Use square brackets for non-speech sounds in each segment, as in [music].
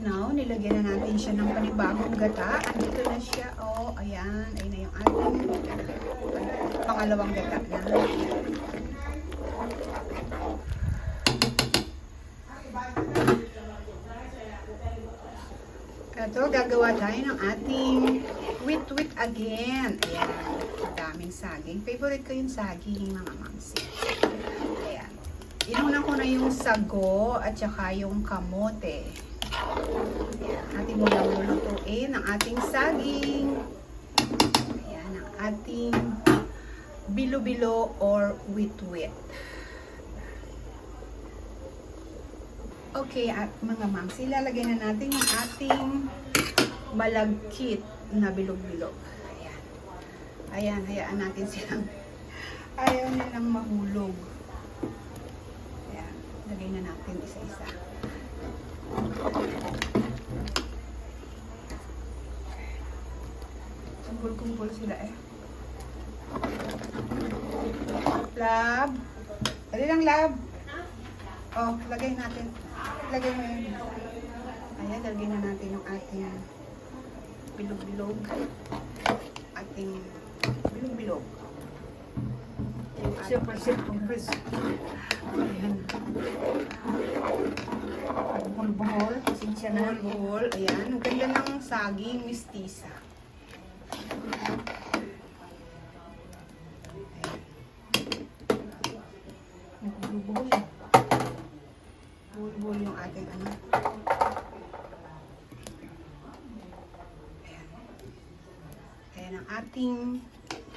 Now, nilagyan na natin siya ng panibagong gata. Andito na siya. Oh, ayan. Ayun na yung ating pangalawang gata na. Ito, gagawa tayo ng ating wit-wit again. Ayan. Daming saging. Favorite ko yung saging, mga mamsi. Ayan. Inunan ko na yung sago at saka yung kamote. Ating muna lulutuin ang ating saging. Ayan. Ang ating bilo-bilo or wit-wit. Okay, at mga mams, ilalagay na natin yung ating malagkit na bilog-bilog. Ayan. Ayan, hayaan natin silang [laughs] ayaw nilang mahulog. Ayan, lagay na natin isa-isa. Kumpul-kumpul sila eh. Lab. Dali lang, lab. Oh, lagay natin. Lagay mo yun. Ayan, lagay na natin yung ating bilog-bilog. Ating bilog-bilog. Super, super. Chris. Ayan. Buhol-buhol. Pasensya na. Buhol-buhol. Ayan. Ang ganda ng saging mistisa. Ating ano. Ayan. Ayan ang ating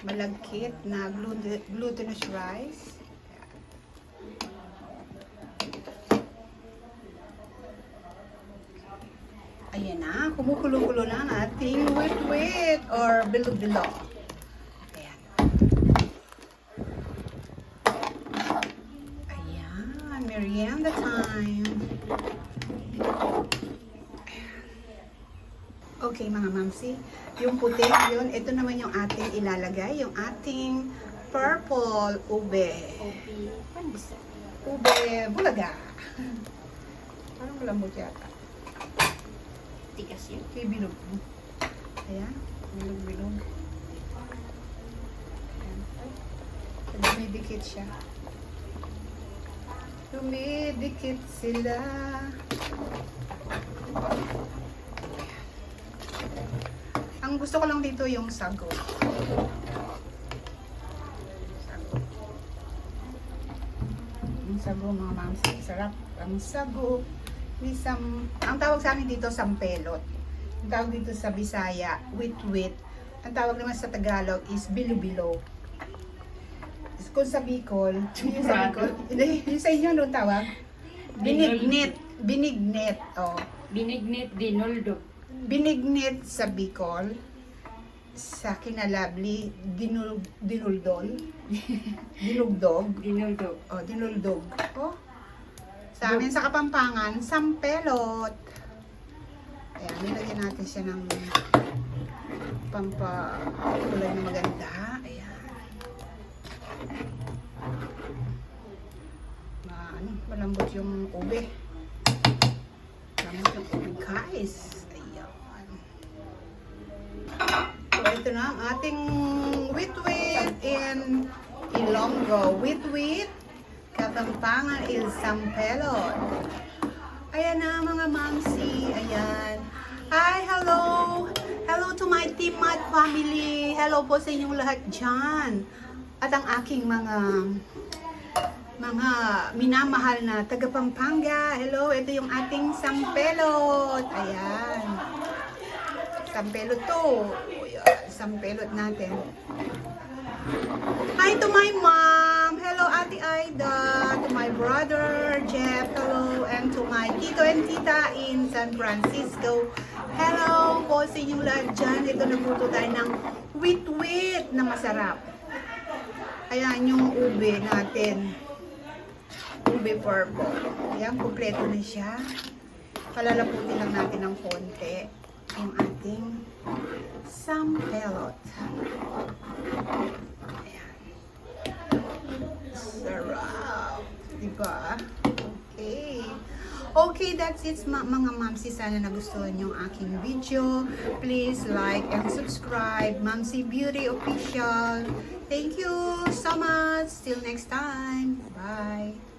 malagkit na glutinous rice. Ayan na, kumukulo-kulo na ang ating wit-wit or bilog-bilog. Ayan. Ayan, merienda time. Okay mga mamsi, yung puti yun, ito naman yung ating ilalagay, yung ating purple ube. Ube bulaga. Parang malambot yata. Tigas yun. Kay bilog. Ayan, bilog-bilog. Ayan. Ay, Dumidikit siya. Dumidikit sila. Gusto ko lang dito yung sago. Sago. Yung sago mga mams. Sarap. Ang sago. Ni sam, ang tawag sa amin dito sampelot. Ang tawag dito sa Bisaya, wit-wit. Ang tawag naman sa Tagalog is bilo-bilo. Kung sa Bicol, [laughs] yung sa Bicol, yung sa inyo anong tawag? Binignit. Binignit. Oh. Binignit dinuldo. Binignit sa Bicol. Sa Kinalabli, dinul, dinuldol. Dinugdog. Dinuldo. [laughs] O, dinuldog. O. Sa amin sa Kapampangan, sampelot. Ayan, nilagyan natin siya ng pampakulay na maganda. Ayan. Ma, ano, malambot yung ube. Malambot yung ube, guys. Ayan. Ito na ang ating wit-wit in Ilonggo. Wit-wit Kapampangan is Sampelot. Ayan na mga mamsi. Ayan. Hi, hello. Hello to my team, my family. Hello po sa inyong lahat dyan. At ang aking mga mga minamahal na taga Pampanga. Hello, ito yung ating Sampelot. Ayan. Sampelot to. Ayan, Sampelot natin. Hi to my mom. Hello, Ate Aida. To my brother, Jeff. Hello. And to my tito and tita in San Francisco. Hello po sa inyong lahat dyan. Ito nagluto tayo ng wit-wit na masarap. Ayan yung ube natin. Ube purple. Ayan, kumpleto na siya. Palalaputin lang natin ng konti yung ating sampelot. Ayan. Sarap. Diba? Okay. Okay, that's it ma- mga mamsi. Sana nagustuhan yung aking video. Please like and subscribe. Mamsi Beauty Official. Thank you so much. Till next time. Bye.